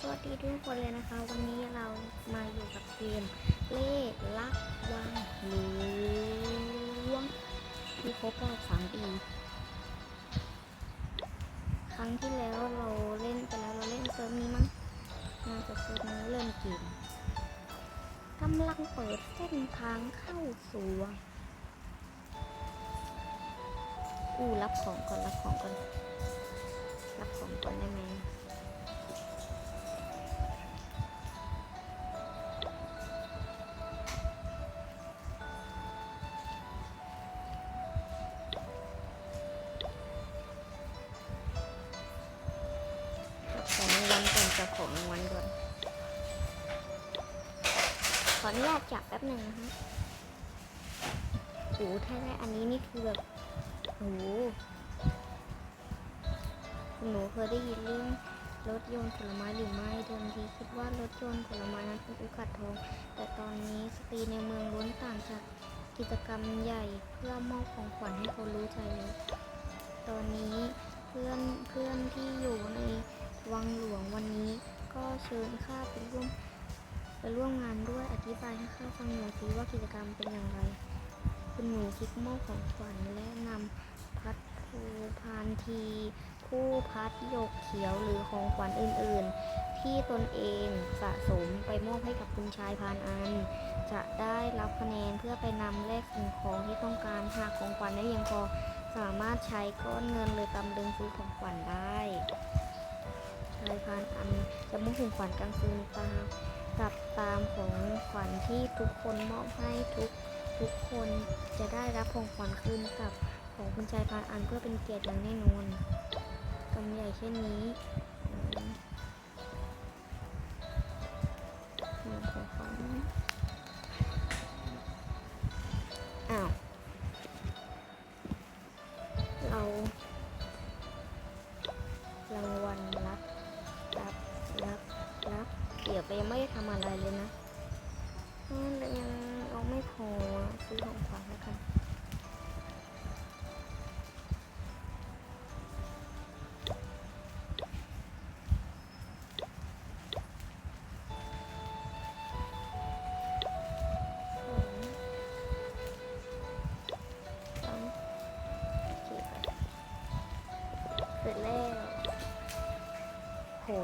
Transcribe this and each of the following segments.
สวัสดีทุกคนเลยนะคะ วันนี้เรามาอยู่กับเกมเลขลักวังหลวงที่ครบรอบสามปี ครั้งที่แล้วเราเล่นไปแล้วเราเล่นเซิร์ฟนี้มั้งน่าจะเซิร์ฟนี้เริ่มเกมกำลังเปิดเส้นทางเข้าสู่วังอู้รับของก่อนรับของก่อนรับของก่อนได้ไหม นุญาตจับแป๊บหนึ่งนะฮะโอ้โหถ้าได้อันนี้นี่คือแบบโอ้โหหนูเคยได้ยินเรื่องรถยนต์ผลไม้หรือไม่เดิมทีคิดว่ารถยนต์ผลไม้นั้นเป็นโอกาสทอง แต่ตอนนี้สตรีในเมืองล้วนต่างจากกิจกรรมใหญ่เพื่อมอบของขวัญให้คนรู้ใจแล้วตอนนี้เพื่อนเพื่อนที่อยู่ในวังหลวงวันนี้ ก็เชิญข้าไปร่วม ไปร่วมงานด้วยอธิบายให้ข้าฟังหน่อยสิว่ากิจกรรมเป็นอย่างไร คุณหนูคิดมอบของขวัญและนำพัดภูพานทีคู่พัดหยกเขียวหรือของขวัญอื่น ๆ ที่ตนเองสะสมไปมอบให้กับคุณชายพานอัน จะได้รับคะแนนเพื่อไปนำแลกสิ่งของที่ต้องการหากของขวัญไม่เพียงพอสามารถใช้ก้อนเงินหรือตำลึงซื้อของขวัญได้ชายพานอันจะมุ่งถึงขวัญกลางคืนตาม ตามของขวัญที่ทุกคนมอบให้ทุกทุกคนจะได้รับของขวัญคืนกับของคุณชายพานอันเพื่อเป็นเกียรติอย่างแน่นอนกำใหญ่เช่นนี้ของขวัญอ้าว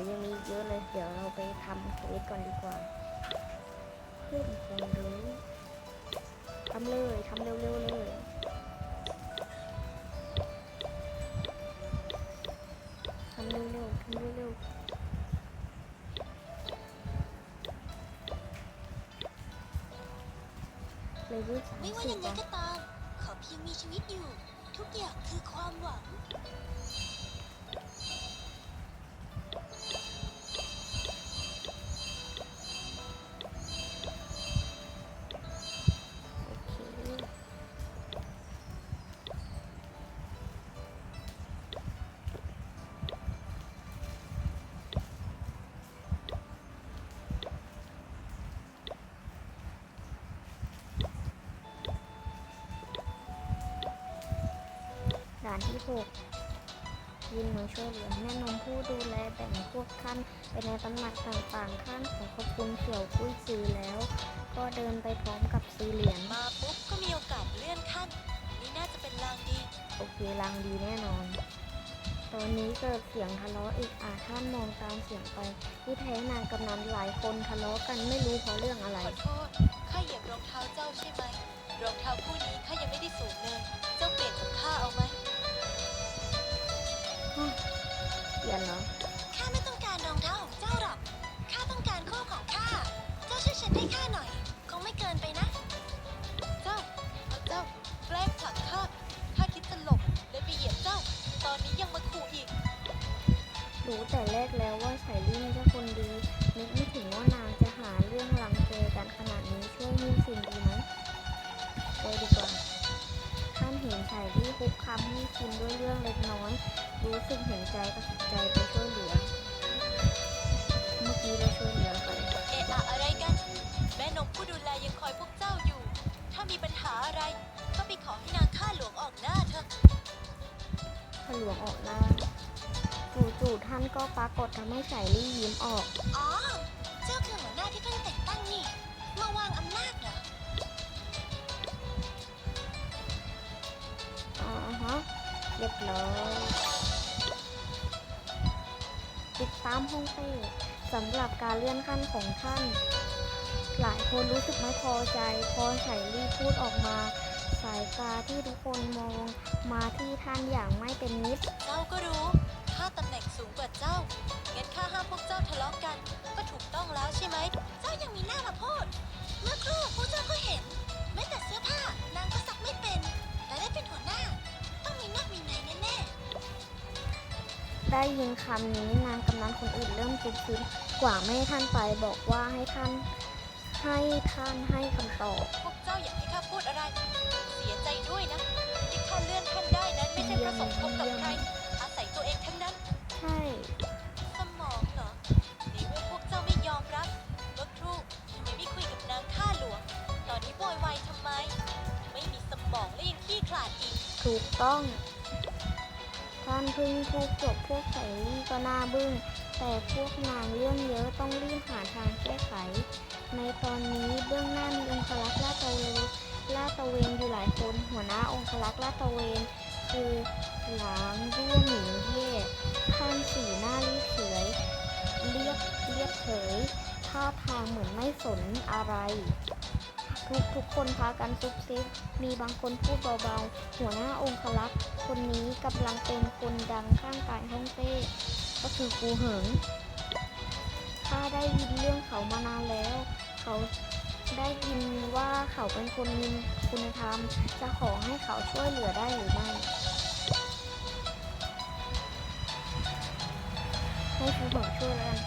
ยังมีอีกเยอะเลย เดี๋ยวเราไปทำเควสก่อนดีกว่า เพื่อนคนรู้ทำเลยทำเร็วๆเลยทำเร็วๆทำเร็วๆเลยรู้สามไม่ว่าสิยับงไงอะก็ตาม ขอเพียงมีชีวิตอยู่ ทุกอย่างคือความหวัง ด่านที่หกยินหนูช่วยเหลือแม่นมผู้ดูแลแบ่งพวกท่านไปในตำหนักต่างๆท่านขอขอบคุณเสี่ยวกุ้ยซือแล้ว ก็เดินไปพร้อมกับซื้อเหรียญมาปุ๊บก็มีโอกาสเลื่อนขั้น นี่น่าจะเป็นลางดี โอเคลางดีแน่นอน ตอนนี้เกิดเสียงทะเลาะอีกอาท่านมองตามเสียงไป ที่แท้นางกำนันหลายคนทะเลาะกันไม่รู้เพราะเรื่องอะไร ขอโทษข้าเหยียบรองเท้าเจ้าใช่ไหมรองเท้าคู่นี้ข้ายังไม่ได้สวมเลย เจ้าเปลี่ยนกับข้าเอาไหม เป รากฏทำให้ไฉลี่ยิ้มออก อ๋อ เจ้าคือหัวหน้าที่เพิ่งแต่งตั้งนี่ มาวางอำนาจเหรออ่าฮะเรียบร้อยติดตามฮ่องเต้สำหรับการเลื่อนขั้นของท่าน หลายคนรู้สึกไม่พอใจพอไฉลี่พูดออกมา สายตาที่ทุกคนมองมาที่ท่านอย่างไม่เป็นมิตร เจ้าก็รู้ ข้าตำแหน่งสูงกว่าเจ้างั้นข้าห้ามพวก เจ้าทะเลาะกัน ก็ถูกต้องแล้วใช่ไหม เจ้ายังมีหน้ามาพูด เมื่อครู่พวกเจ้าก็เห็น แม้แต่เสื้อผ้านางก็ซักไม่เป็น แต่ได้เป็นหัวหน้า ต้องมีนักมีไหนแน่ได้ยินคำนี้นางกำนันคนอื่นเริ่มคิดคิดกว่าไม่ให้ท่านไปบอกว่าให้ท่านให้ท่านให้คำตอบ ๆพวกเจ้าอยากให้ข้าพูดอะไร เสียใจด้วยนะ ที่ข้าเลื่อนท่านได้นั้นไม่ใช่เพราะสมคบกับใคร อาศัยตัวเองทั้งนั้น ใช่ วยวายทำไม ไม่มีสมองและยังขี้ขลาดอีก ถูกต้อง ท่านเพึ่งพูดจบพวกไส่ลี่ก็น้าบึ้ง แต่พวกนางเรื่องเยอะต้องรีบหาทางแก้ไข ในตอนนี้เบื้องหน้ามีองครักษ์ลาดตระเวนลาดตระเวนอยู่หลายคนหัวหน้าองครักษ์ลาดตระเวน คือหลางร่วหมิงเย่ท่านสีหน้ารีบเฉยเรียบเรียบเฉยท่าทางเหมือนไม่สนอะไร ทุกทุกคนพากันซุบซิบมีบางคนพูดเบาๆ หัวหน้าองคลักษ์คนนี้กำลังเป็นคนดังข้างกายฮ่องเต้ ก็คือกูเหิงข้าได้ยินเรื่องเขามานานแล้ว เขาได้ยินว่าเขาเป็นคนมีคุณธรรม จะขอให้เขาช่วยเหลือได้หรือไม่ให้กูเหิงช่วยแล้วกัน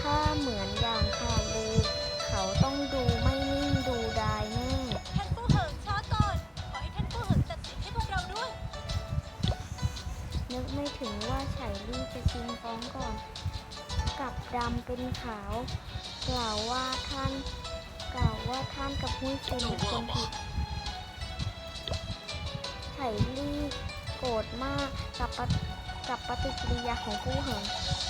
ถ้าเหมือนอย่างข่าวลือเขาต้องดูไม่ ถึงว่าไฉลี่จะชิงฟ้องก่อนกลับดำเป็นขาว กล่าวว่าท่านกล่าวว่าท่านกับหุ้ยเซนเป็นคนผิดไฉลี่โกรธมากกับปฏิกับปฏิกิริยาของผู้เหิง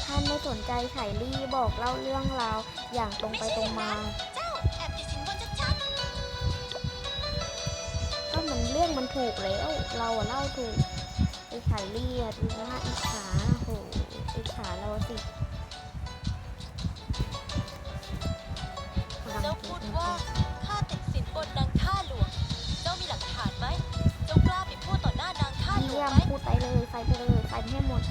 ท่านไม่สนใจไฉลี่บอกเล่าเรื่องราวอย่างตรงไปตรงมาเจ้าแอนบนชัดก็มันเรื่องมันถูกแล้ว เราเล่าถูก อ้ไฉลี่อะดูหน้าอิจฉาโหอิจฉาเราสิเจ้าพูดว่าข้าติดสินบนนางข้าหลวง เจ้ามีหลักฐานไหม เจ้ากล้าไปพูดต่อหน้านางข้าหลวเยี่งยมไหมพูดไปเลยใส่ไปเลยใส่ไปให้หมด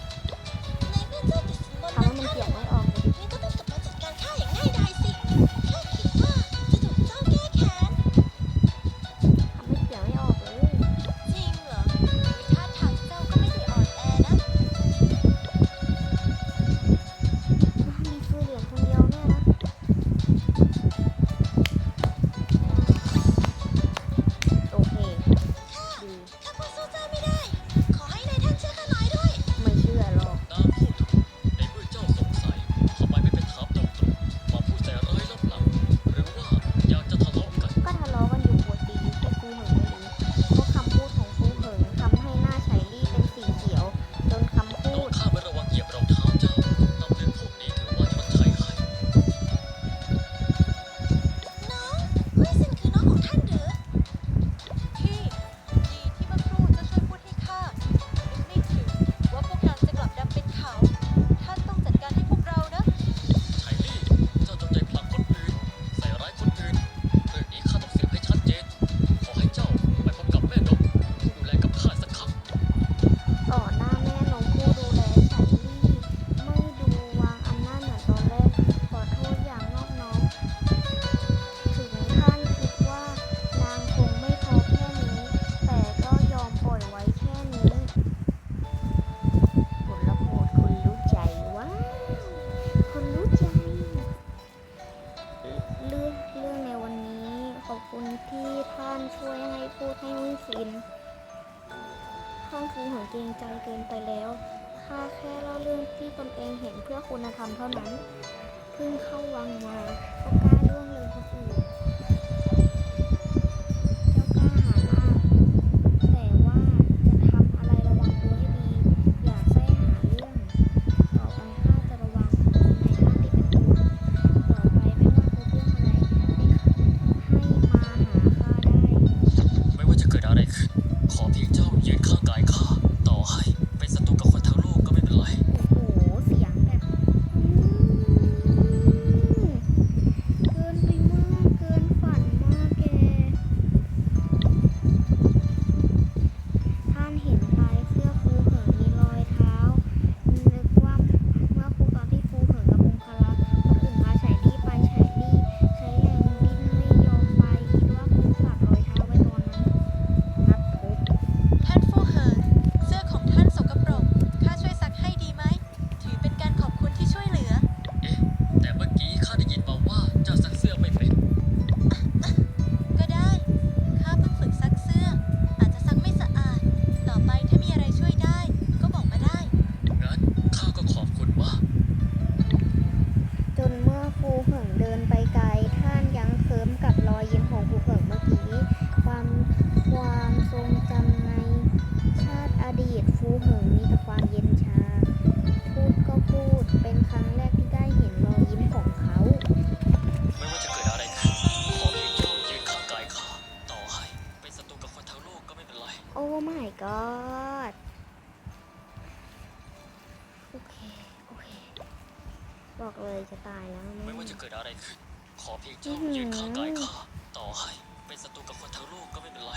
บอกเลยจะตายแล้วไม่ว่าจะเกิดอะไรขึ้น ขอเพียงเจ้ายืนข้างกายข้าต่อให้เป็นศัตรูกับคนทั้งโลกก็ไม่เป็นไร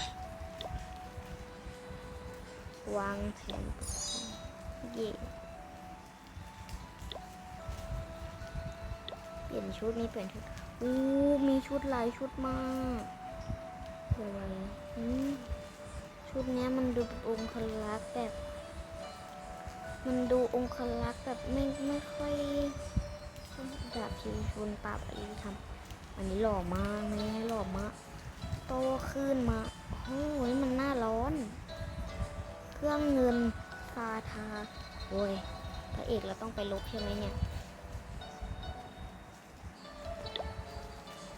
วางแผนเย่เปลี่ยนชุดนี้เปลี่ยนชุดอู้มีชุดหลายชุดมากคืออะไรอืมชุดเนี้ยมันดูเป็นองคลักษณ์แบบ มันดูองคลักษณ์แบบไม่ไม่ค่อย แบบชิวชุนปราบอริธรรมอันนี้หล่อมากแม่หล่อมาก โตขึ้นมาโอ้ยมันน้าร้อน เครื่องเงินซาทาโอ้ยพระเอกเราต้องไปลบใช่ไหมเนี่ย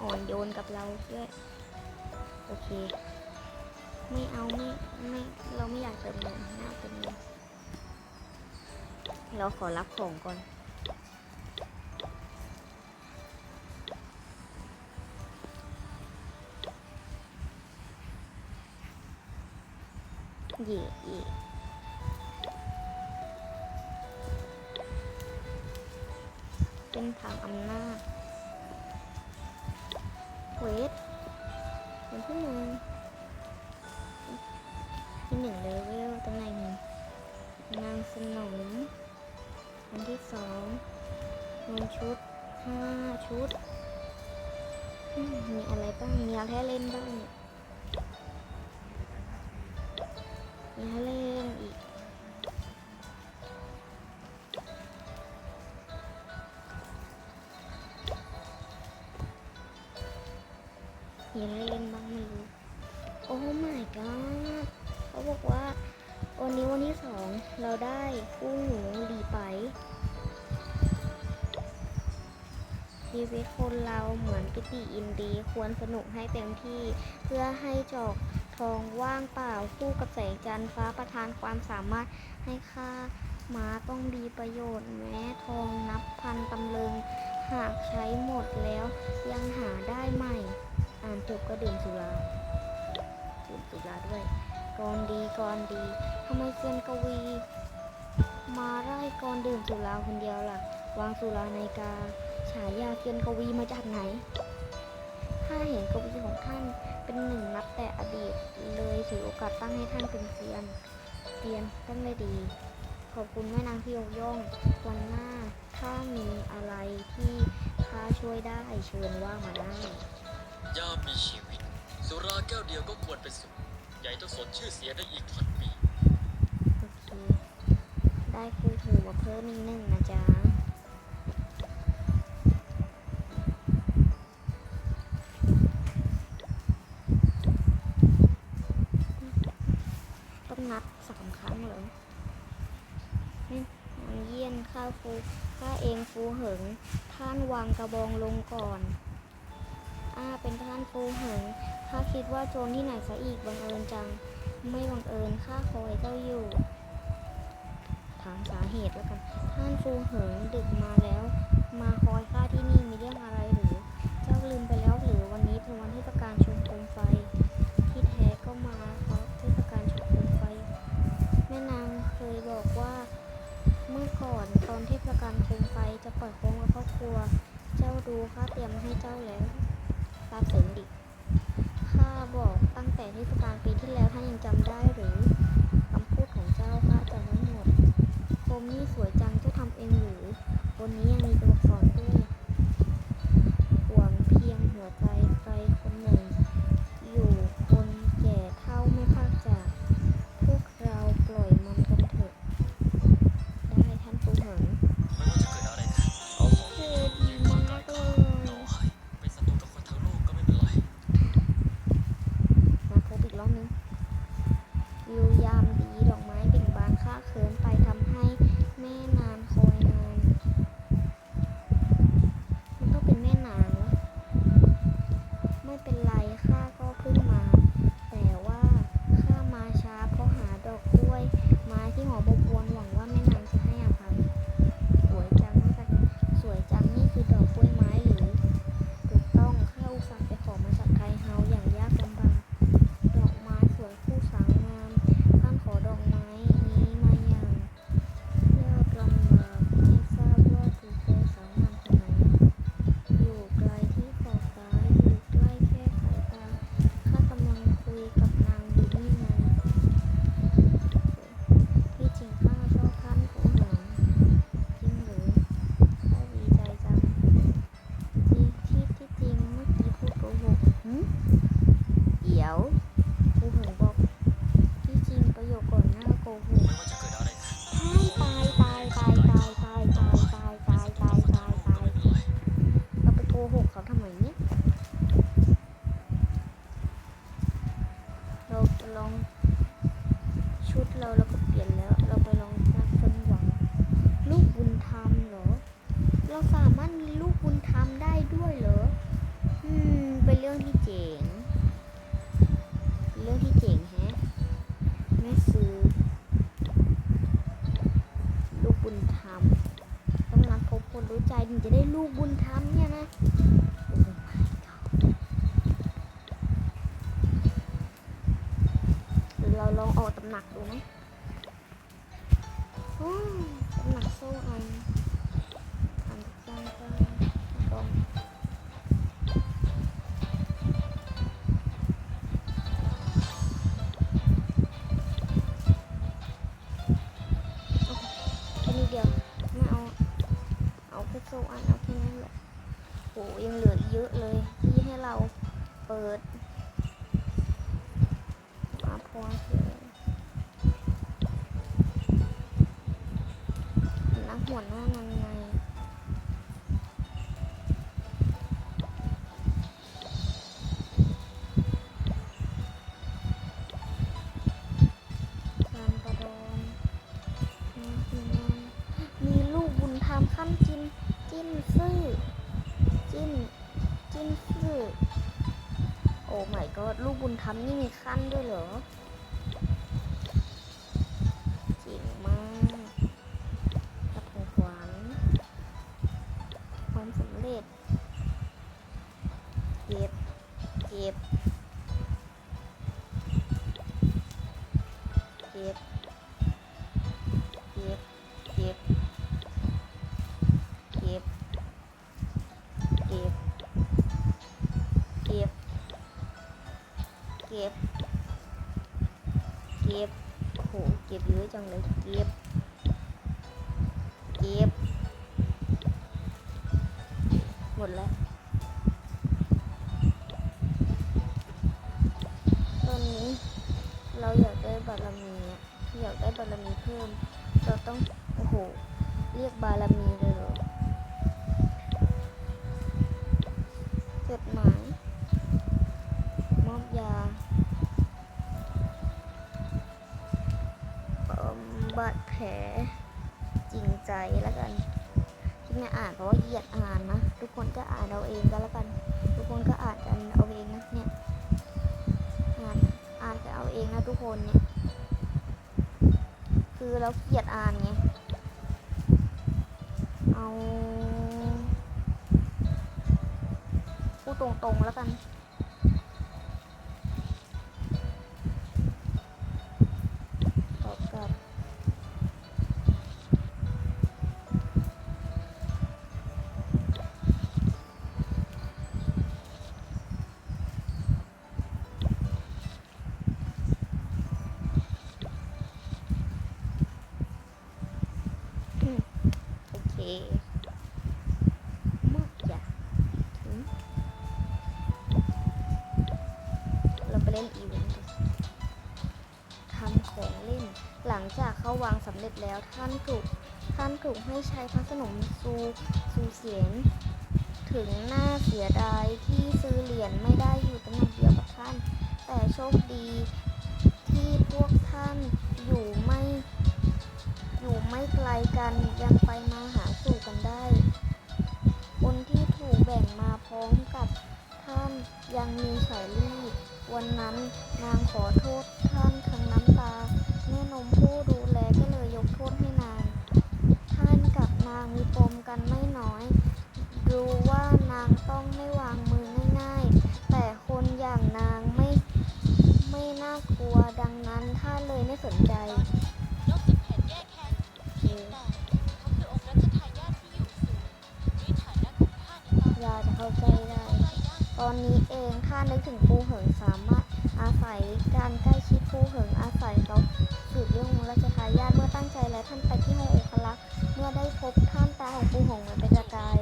อ่อนโยนกับเราด้วย โอเค ไม่เอาไม่ไม่เราไม่อยากเติมเงินไม่าเติมเงินเราขอรับของก่อน เย่เย่เป็นทางอำนาจเวทเป็นที่หนึ่งที่หนึ่งเลเวลตำแหน่งนางสนมอันที่สองเงินชุดห้าชุดมมีอะไรบ้าง มีอะไรให้เล่นบ้างเนี่ย มีให้เล่นอีก มีอะไรเล่นบ้างไม่รู้ โอ้ my god เขาบอกว่า วันนี้วันที่สองเราได้คู่หนูหลีไปชีวิตคนเราเหมือนปิติอินดี ควรสนุกให้เต็มที่เพื่อให้จอก ทองว่างเปล่าคู่กับแสงจันทร์ฟ้าประทานความสามารถให้ค่าม้าต้องมีประโยชน์แม้ทองนับพันตำลึง หากใช้หมดแล้วยังหาได้ใหม่ อ่านจบก็ดื่มสุราดื่มสุราด้วยกรดีกรดีทำไมเซียนกวี มาไล่กรดื่มสุราคนเดียวล่ะ วางสุราในกา ฉายาเซียนกวีมาจากไหน ถ้าเห็นกวีของท่าน เป็นหนึ่งนับแต่อดีตเลยถือโอกาสตั้งให้ท่านเป็นเซียนเซียนตั้งได้ดี ขอบคุณแม่นางที่ยกย่องวันหน้าถ้ามีอะไรที่ข้าช่วยได้เชิญว่ามาได้ยามมีชีวิต สุราแก้วเดียวก็ควรเป็นสุขใหญ่ต้องสนชื่อเสียได้อีกพันปี โอเค ได้คู่หูมาเพิ่มอีกหนึ่งนะจ๊ะ ว่าโจรที่ไหนซะอีกบังเอิญจัง ไม่บังเอิญข้าคอยเจ้าอยู่ ถามสาเหตุแล้วกัน ท่านฟูเหิงดึกมาแล้ว มาคอยข้าที่นี่ นักดูไหมอืมตำหนักโซ่อันอันทุกอย่างก็ลองแค่นี้เดียวไม่เอา เอาแค่โซ่อันเอาแค่นั้นแหละโหยังเหลือเยอะเลยที่ให้เราเปิด นนู่น ก็บเยอะจังเลยเก็บ เก็บ หมดแล้วตอนนี้เราอยากได้บารมีอยากได้บารมีเพิ่ม เราต้อง โอ้โห เรียกบารมีเลยเหรอ จแล้วท่านถูกท่านถูกให้ใช้พระสนมซูซูเสียน ถึงหน้าเสียดายที่ซื้อเหรียญไม่ได้อยู่ตำแหน่งเดียวกับท่าน แต่โชคดีที่พวกท่านอยู่ไม่อยู่ไม่ไกลกันยังไปมาหาสู่กันได้ คนที่ถูกแบ่งมาพร้อมกับท่านยังมีสายลี่วันนั้นนางขอโทษ เข้าใจได้เข้าใกล้ได้ ตอนนี้เองถ้านึกถึงปูเหิงสามารถอาศัยการใกล้ชิดปูเหิงอาศัยเขาสืบเรื่องของราชทายาทเมื่อตั้งใจและท่านไปที่ห้ององคลักษ์เมื่อได้พบท่านตาของปูหงมือนเป็นประกาย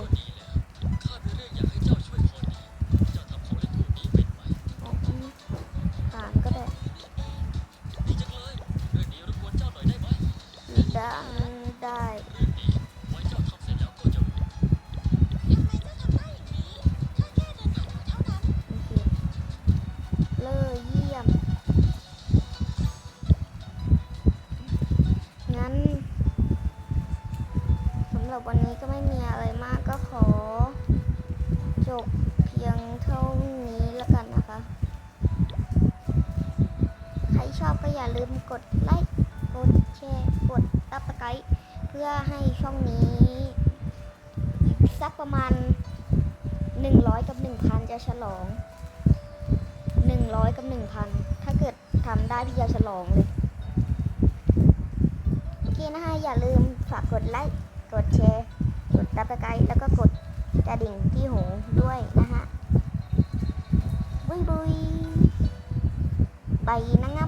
วันนี้ก็ไม่มีอะไรมากก็ขอ จบเพียงเท่านี้แล้วกันนะคะ ใครชอบก็อย่าลืมกดไลค์ กดแชร์ กดตับตะไคร้เพื่อให้ช่องนี้สักประมาณ 100 กับ 1,000 จะฉลอง 100 กับ 1,000 ถ้าเกิดทำได้พี่จะฉลองเลย โอเคนะคะ อย่าลืมฝากกดไลค์ กดแชร์ กดตับตะไคร้แล้วก็กดกระดิ่งที่หูด้วยนะฮะบุยบุยไปนะครับ